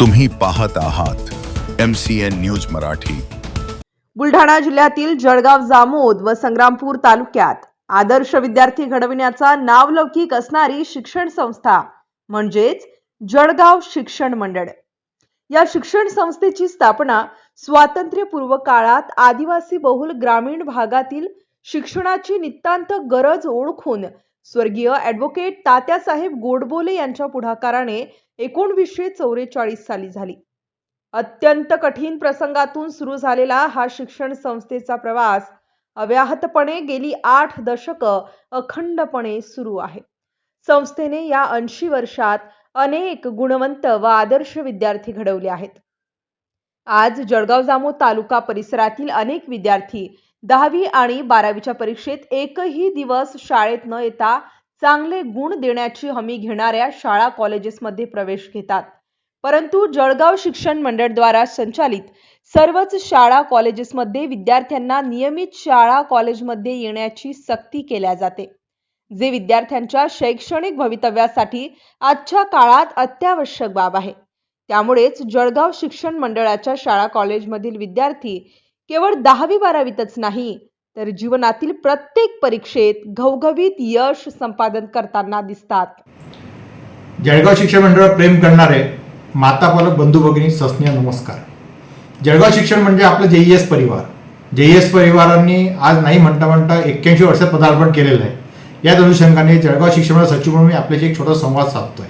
तुम्ही पाहत आहात M C N news Marathi. Buldhana जिल्ह्यातील जळगाव जामोद व संग्रामपूर तालुक्यात आदर्श विद्यार्थी घडविण्याचा नावलौकिक असणारी शिक्षण संस्था म्हणजेच जळगाव शिक्षण मंडळ. या शिक्षण संस्थेची स्थापना स्वातंत्र्यपूर्व काळात आदिवासी बहुल ग्रामीण भागातील शिक्षणाची नितांत गरज ओळखून स्वर्गीय ॲडव्होकेट तात्यासाहेब गोडबोले यांच्या पुढाकाराने एकोणवीसशे चौवेचाळीस साली झाली. अत्यंत कठीण प्रसंगातून सुरू झालेला हा शिक्षण संस्थेचा प्रवास अव्याहतपणे गेली आठ दशकं अखंडपणे सुरू आहे. संस्थेने या ऐंशी वर्षात अनेक गुणवंत व आदर्श विद्यार्थी घडवले आहेत. आज जळगाव जामो तालुका परिसरातील अनेक विद्यार्थी दहावी आणि बारावीच्या परीक्षेत एकही दिवस शाळेत न येता चांगले गुण देण्याची हमी घेणाऱ्या शाळा कॉलेजेसमध्ये प्रवेश घेतात. परंतु जळगाव शिक्षण मंडळद्वारा संचालित सर्वच शाळा कॉलेजेसमध्ये विद्यार्थ्यांना नियमित शाळा कॉलेजमध्ये येण्याची सक्ती केल्या जाते. जे विद्यार्थ्यांच्या शैक्षणिक भवितव्यासाठी आजच्या काळात अत्यावश्यक बाब आहे. त्यामुळेच जळगाव शिक्षण मंडळाच्या शाळा कॉलेजमधील विद्यार्थी केवळ दहावी बारावीतच नाही तर जीवनातील प्रत्येक परीक्षेत घवघवीत यश संपादन करताना दिसतात. जळगाव शिक्षण मंडळावर प्रेम करणारे माता पालक बंधू भगिनी सस्नेह नमस्कार. जळगाव शिक्षण म्हणजे आपलं जे एस परिवार. जे एस परिवारांनी आज नाही म्हणता म्हणता एक्क्याऐंशी वर्षात पदार्पण केलेलं आहे. याच अनुषंगाने जळगाव शिक्षण मंडळ सचिव म्हणून मी आपल्याशी एक छोटा संवाद साधतोय.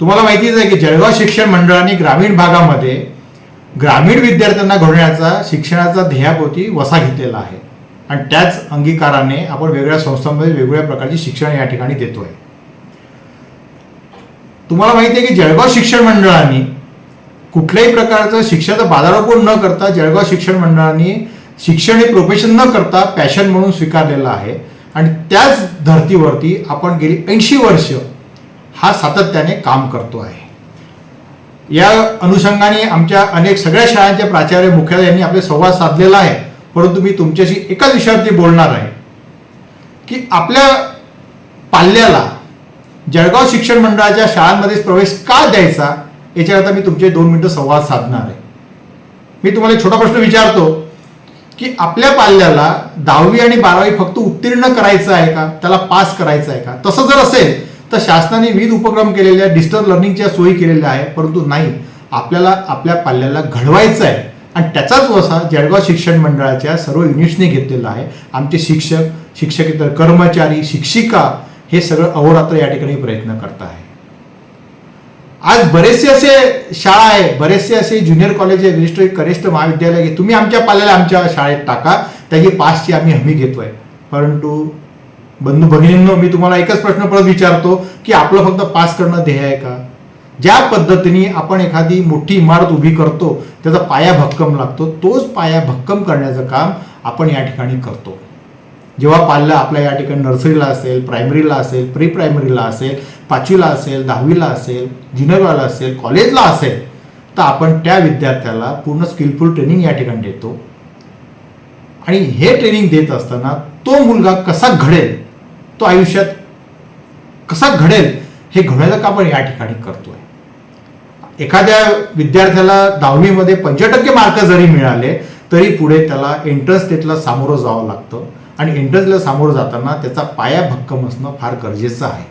तुम्हाला माहितीच आहे की जळगाव शिक्षण मंडळाने ग्रामीण भागामध्ये ग्रामीण विद्यार्थ्यांना घडवण्याचा शिक्षणाचा ध्येयापोती वसा घेतलेला आहे. आणि त्याच अंगीकाराने आपण वेगळ्या संस्थांमध्ये वेगवेगळ्या प्रकारचे शिक्षण या ठिकाणी देतोय. तुम्हाला माहिती आहे की जळगाव शिक्षण मंडळाने कुठल्याही प्रकारचं शिक्षणाचा बाजारोपण न करता जळगाव शिक्षण मंडळाने शिक्षण हे प्रोफेशन न करता पॅशन म्हणून स्वीकारलेलं आहे. आणि त्याच धर्तीवरती आपण गेली ऐंशी वर्ष हा सातत्याने काम करतो आहे. या अनुषंगाने आमच्या अनेक सगळ्या शाळांचे प्राचार्य मुख्यालय यांनी आपले संवाद साधलेला आहे. परंतु मी तुमच्याशी एकाच विषयावरती बोलणार आहे की आपल्या पाल्याला जळगाव शिक्षण मंडळाच्या शाळांमध्ये प्रवेश का द्यायचा याच्याकरता मी तुमचे दोन मिनिटं संवाद साधणार आहे. मी तुम्हाला एक छोटा प्रश्न विचारतो की आपल्या पाल्याला दहावी आणि बारावी फक्त उत्तीर्ण करायचं आहे का? त्याला पास करायचं आहे का? तसं जर असेल तर शासनाने विविध उपक्रम केलेल्या आहे डिजिटल लर्निंगच्या सोयी केलेल्या आहे परंतु नाही. आपल्याला आपल्या पाल्याला घडवायचं आहे. आणि त्याचाच वसा जळगाव शिक्षण मंडळाच्या सर्व युनिट्सने घेतलेला आहे. आमचे शिक्षक शिक्षकेतर कर्मचारी शिक्षिका हे सगळं अहोरात्र या ठिकाणी प्रयत्न करत आहे आज बरेचसे असे शाळा आहे बरेचसे असे ज्युनियर कॉलेज आहे विशिष्ट कनिष्ठ महाविद्यालय आहे. तुम्ही आमच्या पाल्याला आमच्या शाळेत टाका त्याची पासची आम्ही हमी घेतोय. परंतु बंधू भगिनींनो मी तुम्हाला एकच प्रश्न परत विचारतो की आपलं फक्त पास करणं ध्येय आहे का? ज्या पद्धतीने आपण एखादी मोठी इमारत उभी करतो त्याचा पाया भक्कम लागतो. तोच पाया भक्कम करण्याचं काम आपण या ठिकाणी करतो. जेव्हा पाल्ला आपल्या या ठिकाणी नर्सरीला असेल प्रायमरीला असेल प्री प्रायमरीला असेल पाचवीला असेल दहावीला असेल ज्युनियरला असेल कॉलेजला असेल तर आपण त्या विद्यार्थ्याला पूर्ण स्किलफुल ट्रेनिंग या ठिकाणी देतो. आणि हे ट्रेनिंग देत असताना तो मुलगा कसा घडेल तो आयुष्यात कसा घडेल हे घडायला काम आपण या ठिकाणी करतोय. एखाद्या विद्यार्थ्याला दहावीमध्ये पंचवीस टक्के मार्क जरी मिळाले तरी पुढे त्याला एंट्रन्स टेटला सामोरं जावं लागतं. आणि एंट्रन्सला सामोरं जाताना त्याचा पाया भक्कम असणं फार गरजेचं आहे.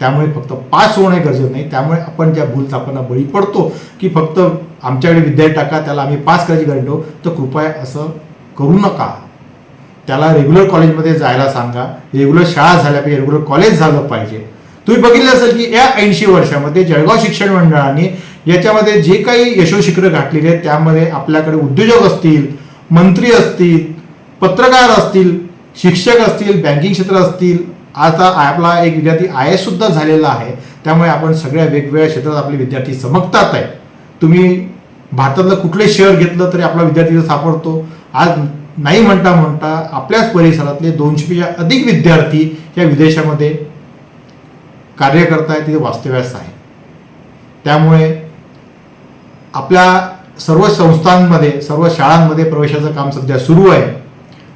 त्यामुळे फक्त पास होणे गरजेचं नाही. त्यामुळे आपण ज्या भूलथापांना बळी पडतो की फक्त आमच्याकडे विद्यार्थी टाका त्याला आम्ही पास करायची गरज तर कृपया असं करू नका. त्याला रेग्युलर कॉलेजमध्ये जायला सांगा. रेग्युलर शाळा झाल्या पाहिजे रेग्युलर कॉलेज झालं पाहिजे. तुम्ही बघितलं असेल की या ऐंशी वर्षामध्ये जळगाव शिक्षण मंडळाने याच्यामध्ये जे काही यशोशिखरं गाठलेली आहेत त्यामध्ये आपल्याकडे उद्योजक असतील मंत्री असतील पत्रकार असतील शिक्षक असतील बँकिंग क्षेत्र असतील आता आपला एक विद्यार्थी आय एस सुद्धा झालेला आहे. त्यामुळे आपण सगळ्या वेगवेगळ्या क्षेत्रात आपले विद्यार्थी चमकतात आहे. तुम्ही भारतातलं कुठलंही शहर घेतलं तरी आपला विद्यार्थी सापडतो. आज नाही म्हणता म्हणता आपल्याच परिसरातले दोनशेपेक्षा अधिक विद्यार्थी या विदेशामध्ये कार्य करतायत तिथे वास्तव्यास आहे त्यामुळे आपल्या सर्व संस्थांमध्ये सर्व शाळांमध्ये प्रवेशाचं काम सध्या सुरू आहे.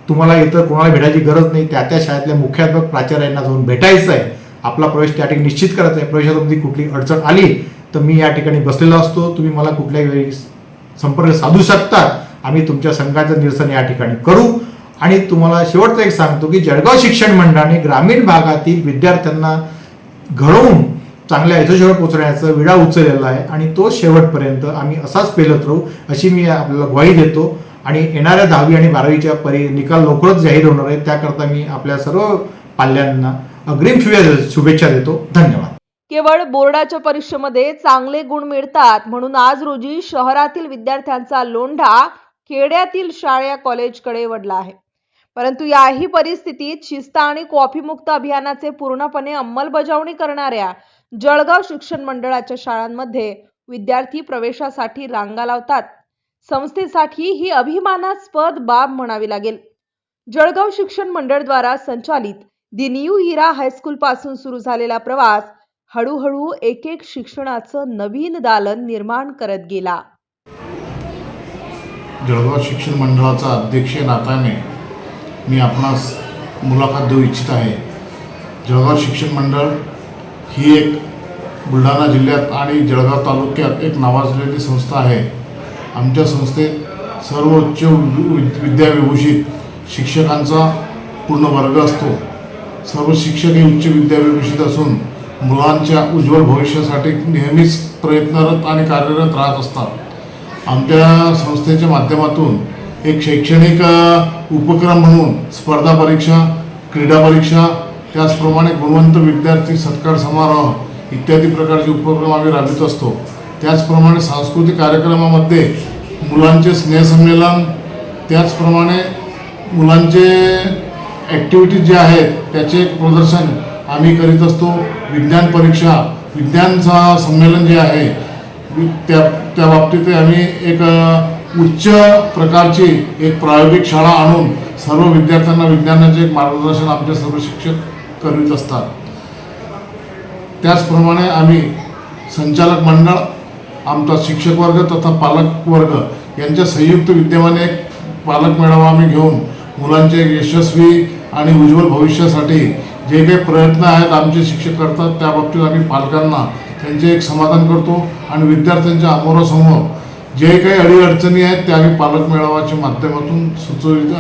तुम्हाला इतर कोणाला भेटायची गरज नाही त्या त्या शाळेतल्या मुख्याध्यापक प्राचार्यांना जाऊन भेटायचं आहे. आपला प्रवेश त्या ठिकाणी निश्चित करायचा आहे. प्रवेशासंबंधी कुठली अडचण आली तर मी या ठिकाणी बसलेला असतो. तुम्ही मला कुठल्याही वेळी संपर्क साधू शकता. आम्ही तुमच्या संघाचं निरसन या ठिकाणी करू. आणि तुम्हाला शेवटचं एक सांगतो की जळगाव शिक्षण मंडळाने ग्रामीण भागातील विद्यार्थ्यांना घडवून चांगल्या यशस्वी पोचण्याचा विडा उचललेला आहे. आणि तो शेवटपर्यंत आम्ही असाच पेलत राहू अशी मी आपल्याला ग्वाही देतो. आणि येणाऱ्या दहावी आणि बारावीच्या परी निकाल लवकरच जाहीर होणार आहे त्याकरता मी आपल्या सर्व पाल्यांना अग्रिम शुभेच्छा देतो. धन्यवाद. केवळ बोर्डाच्या परीक्षेमध्ये चांगले गुण मिळतात. म्हणून आज रोजी शहरातील विद्यार्थ्यांचा लोंढा खेड्यातील शाळा कॉलेजकडे वडला आहे. परंतु याही परिस्थितीत शिस्त आणि कॉफीमुक्त अभियानाचे पूर्णपणे अंमलबजावणी करणाऱ्या जळगाव शिक्षण मंडळाच्या शाळांमध्ये विद्यार्थी प्रवेशासाठी रांगा लावतात. संस्थेसाठी ही अभिमानास्पद बाब म्हणावी लागेल. जळगाव शिक्षण मंडळद्वारा संचालित दि न्यू हिरा हायस्कूल पासून सुरू झालेला प्रवास हळूहळू एक एक शिक्षणाचं नवीन दालन निर्माण करत गेला. जळगाव शिक्षण मंडळाचा अध्यक्ष नाताने मी आपणास मुलाखत देऊ इच्छित आहे. जळगाव शिक्षण मंडळ ही एक बुलढाणा जिल्ह्यात आणि जळगाव तालुक्यात एक नावाजलेली संस्था आहे. आमच्या संस्थेत सर्व उच्च वि- विद्याविभूषित शिक्षकांचा पूर्ण वर्ग असतो. सर्व शिक्षक हे उच्च विद्याविभूषित असून मुलांच्या उज्ज्वल भविष्यासाठी नेहमीच प्रयत्नरत आणि कार्यरत राहत असतात. आमच्या संस्थेच्या माध्यमातून एक शैक्षणिक उपक्रम म्हणून स्पर्धा परीक्षा क्रीडा परीक्षा त्याचप्रमाणे गुणवंत विद्यार्थी सत्कार समारोह इत्यादी प्रकारचे उपक्रम आम्ही राबवित असतो. त्याचप्रमाणे सांस्कृतिक कार्यक्रमामध्ये मुलांचे स्नेहसंमेलन त्याचप्रमाणे मुलांचे ॲक्टिव्हिटीज जे आहेत त्याचे एक प्रदर्शन आम्ही करीत असतो. विज्ञान परीक्षा विज्ञान संमेलन जे आहे वि- त्या त्या बाबतीत आम्ही एक उच्च प्रकारची एक प्रायोगिक शाळा आणून सर्व विद्यार्थ्यांना विज्ञानाचे एक मार्गदर्शन आमचे सर्व शिक्षक करीत असतात. त्याचप्रमाणे आम्ही संचालक मंडळ आमचा शिक्षक वर्ग तथा पालक वर्ग यांच्या संयुक्त विद्यमाने एक पालक मेळावा आम्ही घेऊन मुलांचे एक यशस्वी आणि उज्ज्वल भविष्यासाठी जे काही प्रयत्न आहेत आमचे शिक्षक करतात त्या बाबतीत आम्ही पालकांना त्यांचे एक समाधान करतो आणि विद्यार्थ्यांच्या अमोरासमोर जे काही अडीअडचणी आहेत त्या आम्ही पालक मेळाव्याच्या माध्यमातून सुचवित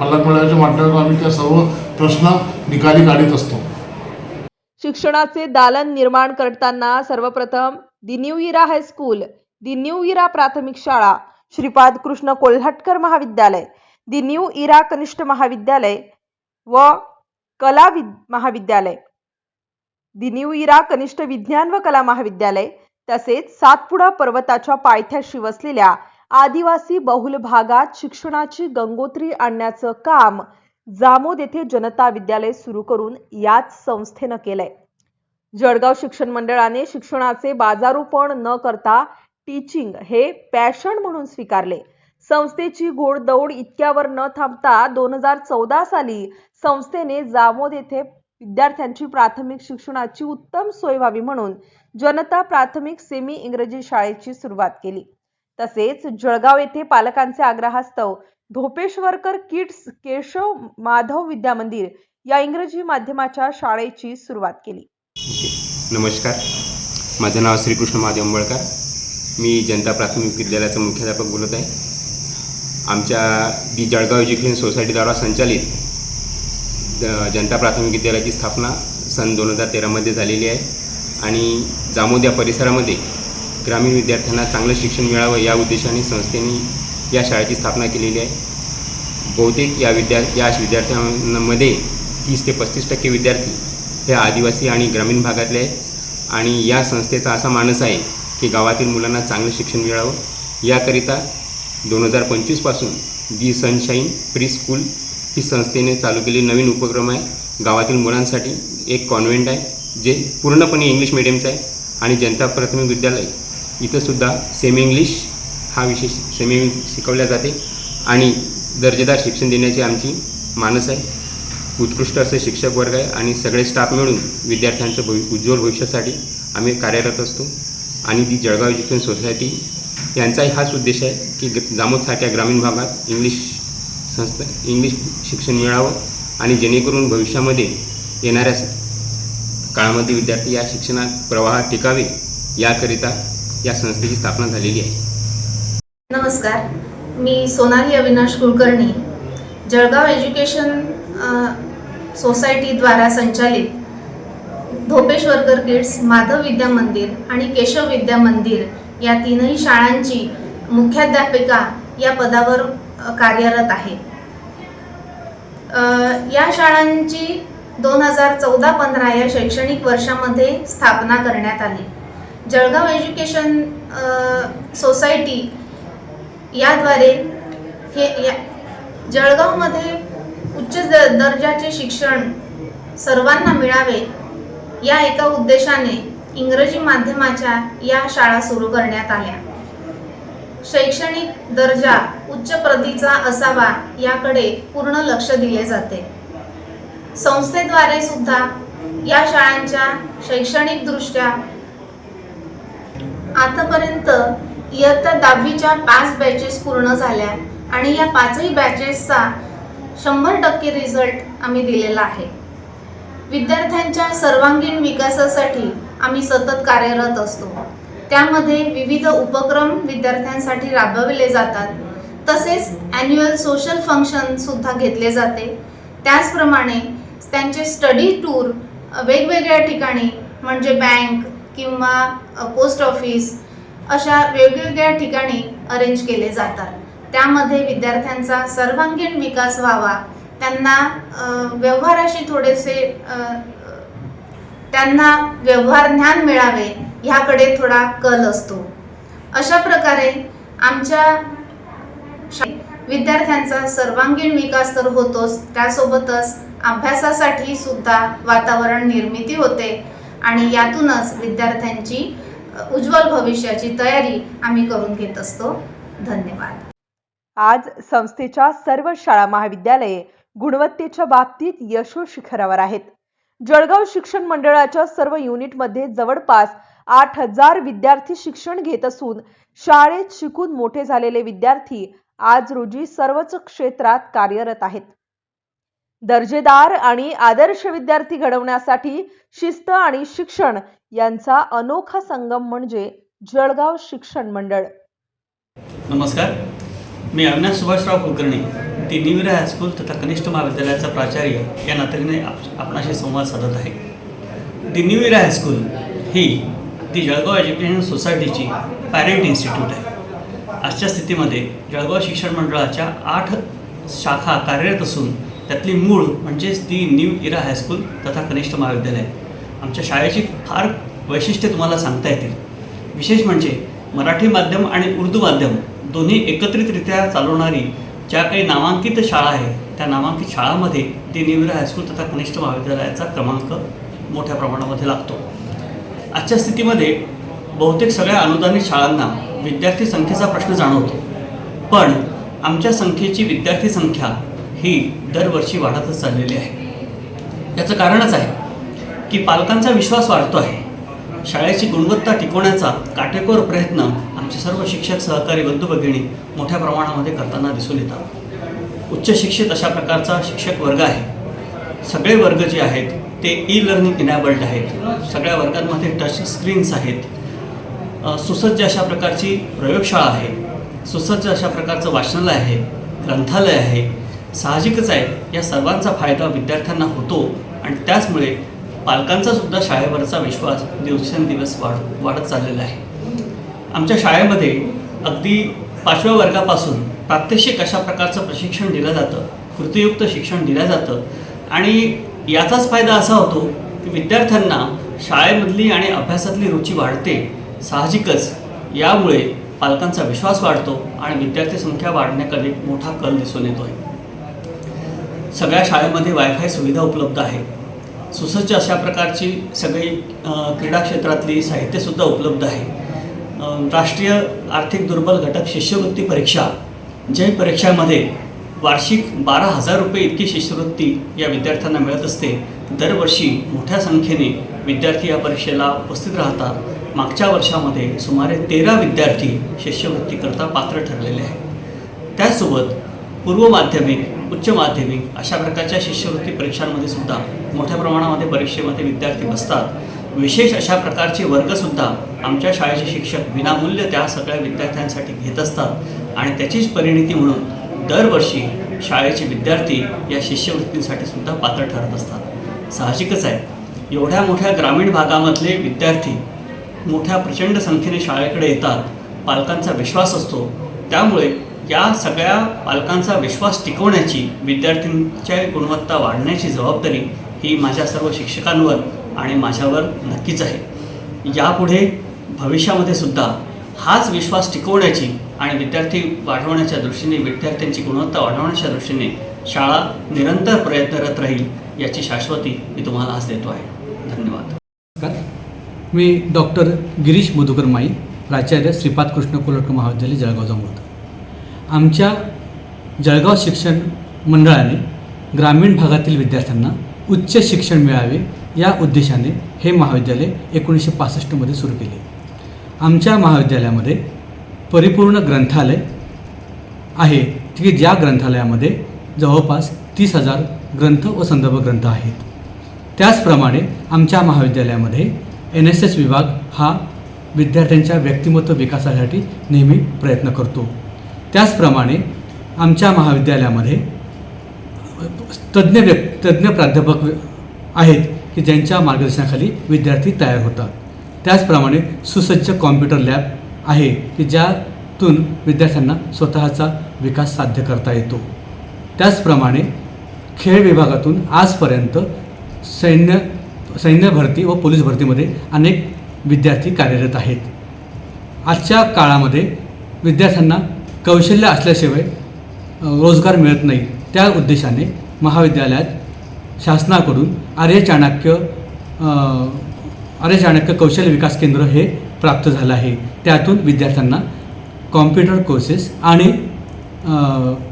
पालक मेळाव्याच्या माध्यमातून आम्ही त्या सर्व प्रश्न निकाली काढत असतो. शिक्षणाचे दालन निर्माण करताना सर्वप्रथम the new era high school the प्राथमिक शाळा श्रीपाद कृष्ण कोल्हटकर महाविद्यालय दिन्यू इरा कनिष्ठ महाविद्यालय व कला वि महाविद्यालय. दिन्यू इरा कनिष्ठ विज्ञान व कला महाविद्यालय तसेच सातपुडा पर्वताच्या पायथ्याशी वसलेल्या आदिवासी बहुल भागात शिक्षणाची गंगोत्री आणण्याचं काम जामोद येथे जनता विद्यालय सुरू करून याच संस्थेनं केलंय. जळगाव शिक्षण मंडळाने शिक्षणाचे बाजारूपण न करता टीचिंग हे पॅशन म्हणून स्वीकारले. संस्थेची घोडदौड इतक्यावर न थांबता दोन हजार चौदा साली संस्थेने जामोद येथे विद्यार्थ्यांची प्राथमिक शिक्षणाची उत्तम सोय व्हावी म्हणून जनता प्राथमिक सेमी इंग्रजी शाळेची सुरुवात केली. तसेच जळगाव येथे पालकांचे आग्रहास्तव धोपेश्वरकर किड्स केशव माधव विद्या मंदिर या इंग्रजी माध्यमाच्या शाळेची सुरुवात केली. नमस्कार. माझं नाव श्रीकृष्ण महादेव अंबळकर. मी जनता प्राथमिक विद्यालयाचा मुख्याध्यापक बोलत आहे. आमच्या दी जळगाव एज्युकेशन सोसायटीद्वारा संचालित द- जनता प्राथमिक विद्यालयाची स्थापना सन दोन हजार तेरामध्ये झालेली आहे आणि जामोद्या परिसरामध्ये ग्रामीण विद्यार्थ्यांना चांगलं शिक्षण मिळावं या उद्देशाने संस्थेने या शाळेची स्थापना केलेली आहे. बहुतेक या विद्या या विद्यार्थ्यांमध्ये तीस ते पस्तीस टक्के विद्यार्थी हे आदिवासी आणि ग्रामीण भागातले आहेत. आणि या संस्थेचा असा मानस आहे की गावातील मुलांना चांगलं शिक्षण मिळावं. याकरिता दोन हजार पंचवीसपासून दी सनशाईन प्री स्कूल ही संस्थेने चालू केलेली नवीन उपक्रम आहे. गावातील मुलांसाठी एक कॉन्व्हेंट आहे जे पूर्णपणे इंग्लिश मिडियमचं आहे. आणि जनता प्राथमिक विद्यालय इथंसुद्धा सेमी इंग्लिश हा विषय सेमी शिकवल्या जाते आणि दर्जेदार शिक्षण देण्याची आमची मानस आहे. उत्कृष्ट असे शिक्षक वर्ग आहे आणि सगळे स्टाफ मिळून विद्यार्थ्यांचं भवि उज्ज्वल भविष्यासाठी आम्ही कार्यरत असतो. आणि ती जळगाव एज्युकेशन सोसायटी यांचाही हाच उद्देश आहे की ग- जामोदसारख्या ग्रामीण भागात इंग्लिश संस्था इंग्लिश शिक्षण मिळावं आणि जेणेकरून भविष्यामध्ये येणाऱ्या काळामध्ये विद्यार्थी या शिक्षणात प्रवाहात टिकावे याकरिता या संस्थेची स्थापना झालेली आहे. नमस्कार. मी सोनाली अविनाश कुलकर्णी जळगाव एज्युकेशन सोसायटीद्वारा संचालित धोपेश्वरकर किड्स माधव विद्या मंदिर आणि केशव विद्या मंदिर या तीनही शाळांची मुख्याध्यापिका या पदावर कार्यरत आहे. या शाळांची दोन हजार चौदा पंधरा या शैक्षणिक वर्षामध्ये स्थापना करण्यात आली. जळगाव एज्युकेशन सोसायटी याद्वारे हे या जळगावमध्ये उच्च द दर्जाचे शिक्षण सर्वांना मिळावे या एका उद्देशाने इंग्रजी माध्यमाच्या या शाळा सुरू करण्यात आल्या. शैक्षणिक दर्जा उच्च प्रतीचा असावा याकडे पूर्ण लक्ष दिले जाते. संस्थेद्वारे सुद्धा या शाळांच्या शैक्षणिकदृष्ट्या आतापर्यंत इयत्ता दहावीच्या पाच बॅचेस पूर्ण झाल्या आणि या पाचही बॅचेसचा शंभर टक्के रिझल्ट आम्ही दिलेला आहे. विद्यार्थ्यांच्या सर्वांगीण विकासासाठी आम्ही सतत कार्यरत असतो. त्यामध्ये विविध उपक्रम विद्यार्थ्यांसाठी राबविले जातात. तसेच ॲन्युअल सोशल फंक्शनसुद्धा घेतले जाते. त्याचप्रमाणे त्यांचे स्टडी टूर वेगवेगळ्या ठिकाणी म्हणजे बँक किंवा पोस्ट ऑफिस अशा वेगवेगळ्या ठिकाणी अरेंज केले जातात. त्यामध्ये विद्यार्थ्यांचा सर्वांगीण विकास व्हावा त्यांना व्यवहाराशी थोडेसे त्यांना व्यवहार ज्ञान मिळावे ह्याकडे थोडा कल असतो. अशा प्रकारे आमच्या विद्यार्थ्यांचा सर्वांगीण विकास तर होतोच त्यासोबतच अभ्यासासाठी सुद्धा वातावरण निर्मिती होते आणि यातूनच विद्यार्थ्यांची उज्ज्वल भविष्याची तयारी आम्ही करून घेत असतो. धन्यवाद. आज संस्थेच्या सर्व शाळा महाविद्यालये गुणवत्तेच्या बाबतीत यशो शिखरावर आहेत. जळगाव शिक्षण मंडळाच्या सर्व युनिटमध्ये जवळपास आठ हजार विद्यार्थी शिक्षण घेत असून शाळेत शिकून मोठे झालेले विद्यार्थी आज रोजी सर्वच क्षेत्रात कार्यरत आहेत. दर्जेदार आणि आदर्श विद्यार्थी घडवण्यासाठी शिस्त आणि शिक्षण यांचा अनोखा संगम म्हणजे जळगाव शिक्षण मंडळ. नमस्कार. मी अविनाश सुभाषराव कुलकर्णी ती न्यूविरा हायस्कूल तथा कनिष्ठ महाविद्यालयाचा प्राचार्य या नात्याने आप आपणाशी संवाद साधत आहे. दी न्यूविरा हायस्कूल ही ती जळगाव एज्युकेशन सोसायटीची पॅरेंट इन्स्टिट्यूट आहे. आजच्या स्थितीमध्ये जळगाव शिक्षण मंडळाच्या आठ शाखा कार्यरत असून त्यातली मूळ म्हणजेच ती न्यू इरा हायस्कूल तथा कनिष्ठ महाविद्यालय. आमच्या शाळेची फार वैशिष्ट्ये तुम्हाला सांगता येतील. विशेष म्हणजे मराठी माध्यम आणि उर्दू माध्यम दोन्ही एकत्रितरित्या चालवणारी ज्या काही नामांकित शाळा आहे त्या नामांकित शाळामध्ये ती न्यू इरा हायस्कूल तथा कनिष्ठ महाविद्यालयाचा क्रमांक मोठ्या प्रमाणामध्ये लागतो. आजच्या स्थितीमध्ये बहुतेक सगळ्या अनुदानित शाळांना विद्यार्थी संख्येचा प्रश्न जाणवतो. पण आमच्या संख्येची विद्यार्थी संख्या ही दरवर्षी वाढतच चाललेली आहे. याचं कारणच आहे की पालकांचा विश्वास वाढतो आहे. शाळेची गुणवत्ता टिकवण्याचा काटेकोर प्रयत्न आमचे सर्व शिक्षक सहकारी बंधू भगिनी मोठ्या प्रमाणामध्ये करताना दिसून येतात. उच्च शिक्षित अशा प्रकारचा शिक्षक वर्ग आहे. सगळे वर्ग जे आहेत ते ई लर्निंग इनॅबल्ड आहेत. सगळ्या वर्गांमध्ये टच स्क्रीन्स आहेत. सुसज्ज अशा प्रकारची प्रयोगशाळा आहे. सुसज्ज अशा प्रकारचं वाचनालय आहे. ग्रंथालय आहे. साहजिकच आहे. या सर्वांचा फायदा विद्यार्थ्यांना होतो आणि त्याचमुळे पालकांचा सुद्धा शाळेवरचा विश्वास दिवसेंदिवस वाढ वाढत चाललेला आहे. आमच्या शाळेमध्ये अगदी पाचव्या वर्गापासून प्रात्यक्षिक अशा प्रकारचं प्रशिक्षण दिलं जातं कृतीयुक्त शिक्षण दिलं जातं आणि याचाच फायदा असा होतो की विद्यार्थ्यांना शाळेमधली आणि अभ्यासातली रुची वाढते. साहजिकच यामुळे पालकांचा विश्वास वाढतो आणि विद्यार्थी संख्या वाढण्याकडे मोठा कल दिसून येतो आहे सगळ्या शाळेमध्ये वायफाय सुविधा उपलब्ध आहे. सुसज्ज अशा प्रकारची सगळी क्रीडा क्षेत्रातली साहित्यसुद्धा उपलब्ध आहे. राष्ट्रीय आर्थिक दुर्बल घटक शिष्यवृत्ती परीक्षा ज्या परीक्षामध्ये वार्षिक बारा हजार रुपये इतकी शिष्यवृत्ती या विद्यार्थ्यांना मिळत असते दरवर्षी मोठ्या संख्येने विद्यार्थी या परीक्षेला उपस्थित राहतात. मागच्या वर्षामध्ये सुमारे तेरा विद्यार्थी शिष्यवृत्तीकरता पात्र ठरलेले आहेत. त्यासोबत पूर्व माध्यमिक उच्च माध्यमिक अशा प्रकारच्या शिष्यवृत्ती परीक्षांमध्ये सुद्धा मोठ्या प्रमाणामध्ये परीक्षेमध्ये विद्यार्थी बसतात. विशेष अशा प्रकारचे वर्गसुद्धा आमच्या शाळेचे शिक्षक विनामूल्य त्या सगळ्या विद्यार्थ्यांसाठी घेत असतात आणि त्याचीच परिणिती म्हणून दरवर्षी शाळेचे विद्यार्थी या शिष्यवृत्तींसाठी सुद्धा पात्र ठरत असतात. साहजिकच आहे. एवढ्या मोठ्या ग्रामीण भागामधले विद्यार्थी मोठ्या प्रचंड संख्येने शाळेकडे येतात. पालकांचा विश्वास असतो. त्यामुळे या सगळ्या पालकांचा विश्वास टिकवण्याची विद्यार्थ्यांच्या गुणवत्ता वाढण्याची जबाबदारी ही माझ्या सर्व शिक्षकांवर आणि माझ्यावर नक्कीच आहे. यापुढे भविष्यामध्ये सुद्धा हाच विश्वास टिकवण्याची आणि विद्यार्थी वाढवण्याच्या दृष्टीने विद्यार्थ्यांची गुणवत्ता वाढवण्याच्या दृष्टीने शाळा निरंतर प्रयत्नरत राहील याची शाश्वती मी तुम्हाला आज देतो आहे. धन्यवाद. नमस्कार. मी डॉक्टर गिरीश मधुकर माई प्राचार्य श्रीपाद कृष्ण कोलटकर महाविद्यालय जळगाव जांभूळ आमच्या जळगाव शिक्षण मंडळाने ग्रामीण भागातील विद्यार्थ्यांना उच्च शिक्षण मिळावे या उद्देशाने हे महाविद्यालय एकोणीसशे पासष्टमध्ये सुरू केले. आमच्या महाविद्यालयामध्ये परिपूर्ण ग्रंथालय आहे. की ज्या ग्रंथालयामध्ये जवळपास तीस हजार ग्रंथ व संदर्भ ग्रंथ आहेत. त्याचप्रमाणे आमच्या महाविद्यालयामध्ये एन एस एस विभाग हा विद्यार्थ्यांच्या व्यक्तिमत्व विकासासाठी नेहमी प्रयत्न करतो. त्याचप्रमाणे आमच्या महाविद्यालयामध्ये तज्ज्ञ व्यक् तज्ज्ञ प्राध्यापक आहेत की ज्यांच्या मार्गदर्शनाखाली विद्यार्थी तयार होतात. त्याचप्रमाणे सुसज्ज कॉम्प्युटर लॅब आहे की ज्यातून विद्यार्थ्यांना स्वतःचा विकास साध्य करता येतो. त्याचप्रमाणे खेळ विभागातून आजपर्यंत सैन्य सैन्य भरती व पोलीस भरतीमध्ये अनेक विद्यार्थी कार्यरत आहेत. आजच्या काळामध्ये विद्यार्थ्यांना कौशल्य असल्याशिवाय रोजगार मिळत नाही. त्या उद्देशाने महाविद्यालयात शासनाकडून आर्य चाणक्य आर्य चाणक्य कौशल्य विकास केंद्र हे प्राप्त झालं आहे. त्यातून विद्यार्थ्यांना कॉम्प्युटर कोर्सेस आणि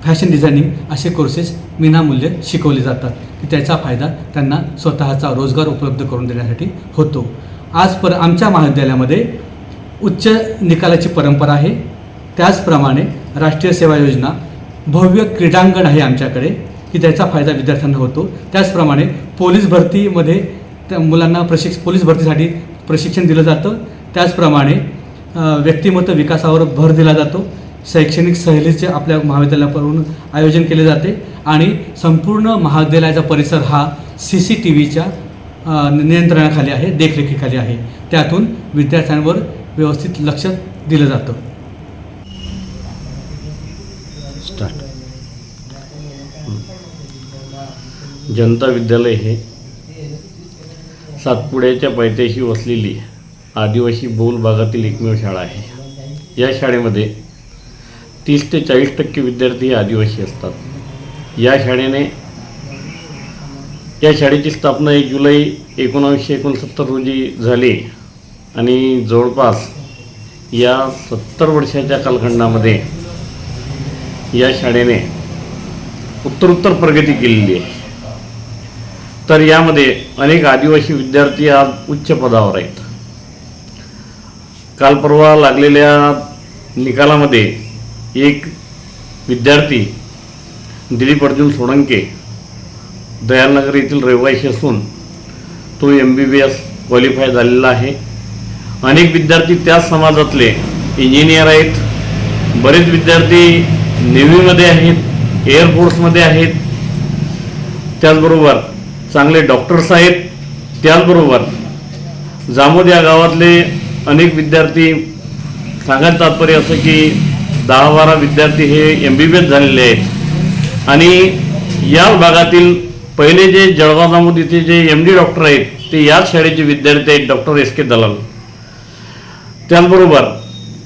फॅशन डिझायनिंग असे कोर्सेस विनामूल्य शिकवले जातात. की त्याचा फायदा त्यांना स्वतःचा रोजगार उपलब्ध करून देण्यासाठी होतो. आज पर आमच्या महाविद्यालयामध्ये उच्च निकालाची परंपरा आहे. त्याचप्रमाणे राष्ट्रीय सेवा योजना भव्य क्रीडांगण आहे आमच्याकडे की त्याचा फायदा विद्यार्थ्यांना होतो. त्याचप्रमाणे पोलीस भरतीमध्ये त्या मुलांना प्रशिक्ष पोलीस भरतीसाठी प्रशिक्षण दिलं जातं. त्याचप्रमाणे व्यक्तिमत्व विकासावर भर दिला जातो. शैक्षणिक सहलीचे आपल्या महाविद्यालयाकडून आयोजन केले जाते. आणि संपूर्ण महाविद्यालयाचा परिसर हा सी सी टी व्हीच्या नियंत्रणाखाली आहे देखरेखीखाली आहे. त्यातून विद्यार्थ्यांवर व्यवस्थित लक्ष दिलं जातं. जनता विद्यालय हे सातपुड्याच्या पायथ्याशी वसलेली आदिवासी बहुल भागातील एकमेव शाळा आहे. या शाळेमध्ये तीस ते चाळीस टक्के विद्यार्थी हे आदिवासी असतात. या शाळेने या शाळेची स्थापना एक जुलै एकोणावीसशे एकोणसत्तर रोजी झाली आणि जवळपास या सत्तर वर्षाच्या कालखंडामध्ये या शाळेने उत्तरोत्तर प्रगती केलेली आहे. तर यामध्ये अनेक आदिवासी विद्यार्थी आज उच्च पदावर आहेत. काल परवा लागलेल्या निकालामध्ये एक विद्यार्थी दिलीप अर्जुन सोळंके दयालनगर येथील रहिवासी असून तो M B B S qualify झालेला आहे. अनेक विद्यार्थी त्याच समाजातले इंजिनियर आहेत. बरेच विद्यार्थी नेव्हीमध्ये आहेत एअरफोर्समध्ये आहेत. त्याचबरोबर चांगले डॉक्टर्स आहेत त्याचबरोबर जामोद या गावातले अनेक विद्यार्थी सांगायचं तात्पर्य असं की दहा बारा विद्यार्थी हे एम बी बी एस झालेले आहेत. आणि या भागातील पहिले जे जळगाव जामोद इथे जे एम डी डॉक्टर आहेत ते याच शाळेचे विद्यार्थी आहेत डॉक्टर एस के दलाल. त्याचबरोबर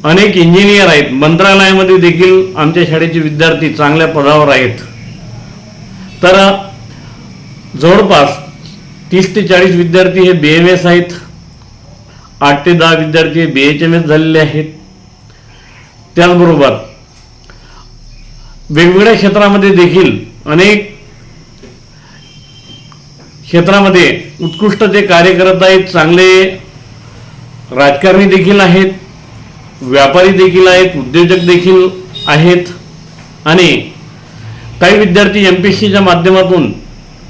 अनेक इंजिनियर आहेत. मंत्रालयामध्ये देखील आमच्या शाळेचे विद्यार्थी चांगल्या पदावर आहेत. तर जवळपास तीस ते चाळीस विद्यार्थी हे बी एम एस आहेत. आठ ते दहा विद्यार्थी हे बी एच एम एस झालेले आहेत. त्याचबरोबर वेगवेगळ्या क्षेत्रामध्ये देखील अनेक क्षेत्रामध्ये उत्कृष्ट ते कार्य करत आहेत चांगले राजकारणी देखील आहेत व्यापारी देखील आहेत उद्योजक देखील आहेत. आणि काही विद्यार्थी एम पी एस सीच्या माध्यमातून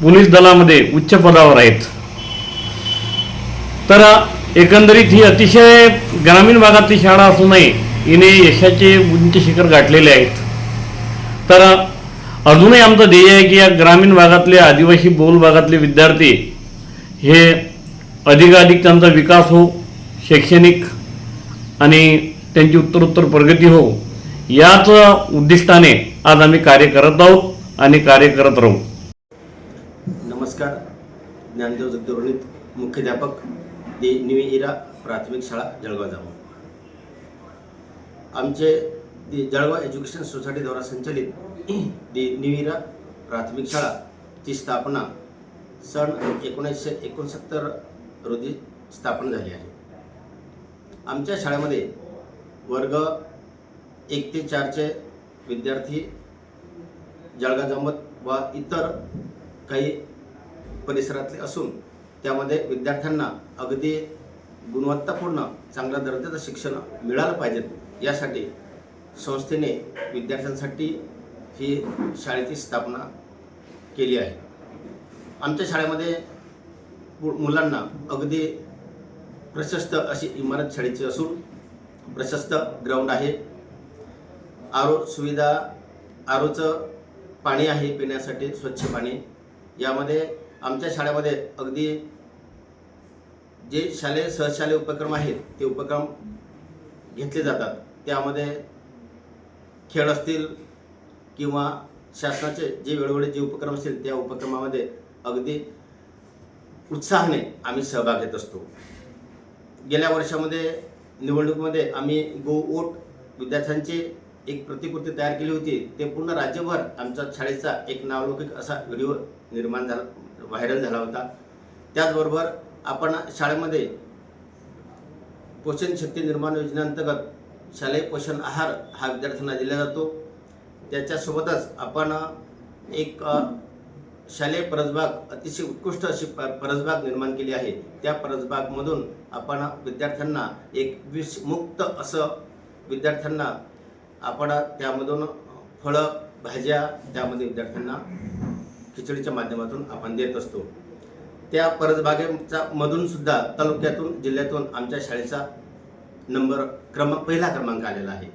पोलीस दलामध्ये उच्च पदावर आहेत. तर एकंदरीत ही अतिशय ग्रामीण भागातली शाळा असूनही हिने यशाचे उंच शिखर गाठलेले आहेत. तर अजूनही आमचं ध्येय आहे की या ग्रामीण भागातले आदिवासी बहुल भागातले विद्यार्थी हे अधिकाधिक त्यांचा विकास हो शैक्षणिक आणि त्यांची उत्तरोत्तर प्रगती हो याच उद्दिष्टाने आज आम्ही कार्य करत आहोत आणि कार्य करत राहू. ज्ञानदेव जगदोरणीत मुख्याध्यापक दे निवे इरा प्राथमिक शाळा जळगाव जामो आमचे दे जळगाव एज्युकेशन सोसायटीद्वारा संचलित दे निविरा प्राथमिक शाळाची स्थापना सन एकोणीसशे एकोणसत्तर रोजी स्थापना झाली आहे. आमच्या शाळेमध्ये वर्ग एक ते चारचे विद्यार्थी जळगाव जमत व इतर काही परिसरातले असून त्यामध्ये विद्यार्थ्यांना अगदी गुणवत्तापूर्ण चांगल्या दर्जाचं शिक्षण मिळालं पाहिजेत यासाठी संस्थेने विद्यार्थ्यांसाठी ही शाळेची स्थापना केली आहे. आमच्या शाळेमध्ये मु- मुलांना अगदी प्रशस्त अशी इमारत शाळेची असून प्रशस्त ग्राउंड आहे. आरो सुविधा आरोचं पाणी आहे पिण्यासाठी स्वच्छ पाणी. यामध्ये आमच्या शाळेमध्ये अगदी जे शालेय सहशालेय उपक्रम आहेत ते उपक्रम घेतले जातात. त्यामध्ये खेळ असतील किंवा शासनाचे जे वेळोवेळी जे उपक्रम असतील त्या उपक्रमामध्ये अगदी उत्साहाने आम्ही सहभाग घेत असतो. गेल्या वर्षामध्ये निवडणुकीमध्ये आम्ही गो ओट विद्यार्थ्यांची एक प्रतिकृती तयार केली होती. ते पूर्ण राज्यभर आमच्या शाळेचा एक नावलौकिक असा व्हिडिओ निर्माण झाला. व्हायरल झाला होता. त्याचबरोबर आपण शाळेमध्ये पोषण शक्ती निर्माण योजनेअंतर्गत शालेय पोषण आहार हा विद्यार्थ्यांना दिला जातो. त्याच्यासोबतच आपण एक शालेय परसबाग अतिशय उत्कृष्ट अशी प परसबाग निर्माण केली आहे. त्या परसबागमधून आपण विद्यार्थ्यांना एक विषमुक्त असं विद्यार्थ्यांना आपण त्यामधून फळं भाज्या त्यामध्ये विद्यार्थ्यांना खिचडीच्या माध्यमातून आपण देत असतो. त्या परसबागेचा मधून सुद्धा तालुक्यातून जिल्ह्यातून आमच्या शाळेचा नंबर क्रमांक पहिला क्रमांक आलेला आहे.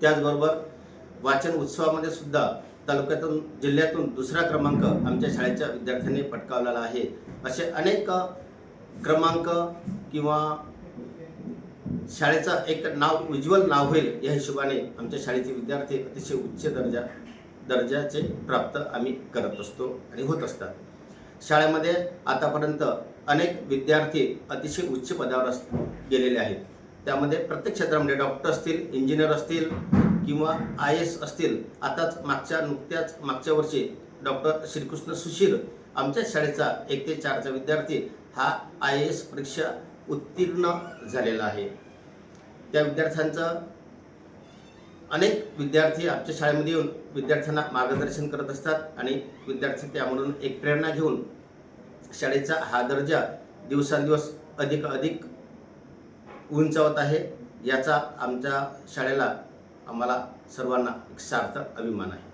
त्याचबरोबर वाचन उत्सवामध्ये सुद्धा तालुक्यातून जिल्ह्यातून दुसरा क्रमांक आमच्या शाळेच्या विद्यार्थ्यांनी पटकावलेला आहे. असे अनेक क्रमांक किंवा शाळेचं एक नाव उज्ज्वल नाव होईल या हिशोबाने आमच्या शाळेचे विद्यार्थी अतिशय उच्च दर्जा दर्जाचे प्राप्त आम्ही करत असतो आणि होत असतात. शाळेमध्ये आतापर्यंत अनेक विद्यार्थी अतिशय उच्च पदावर अस गेलेले आहेत. त्यामध्ये प्रत्येक क्षेत्रामध्ये डॉक्टर असतील इंजिनियर असतील किंवा आय एस असतील आताच मागच्या नुकत्याच मागच्या वर्षी डॉक्टर श्रीकृष्ण सुशीर आमच्या शाळेचा एक ते चारचा विद्यार्थी हा आय एस परीक्षा उत्तीर्ण झालेला आहे. त्या विद्यार्थ्यांचं अनेक विद्यार्थी आमच्या शाळेमध्ये येऊन विद्यार्थ्यांना मार्गदर्शन करत असतात आणि विद्यार्थी त्यामधून एक प्रेरणा घेऊन शाळेचा हा दर्जा दिवसांदिवस अधिक अधिक उंचावत आहे. याचा आमच्या शाळेला आम्हाला सर्वांना एक सार्थ अभिमान आहे.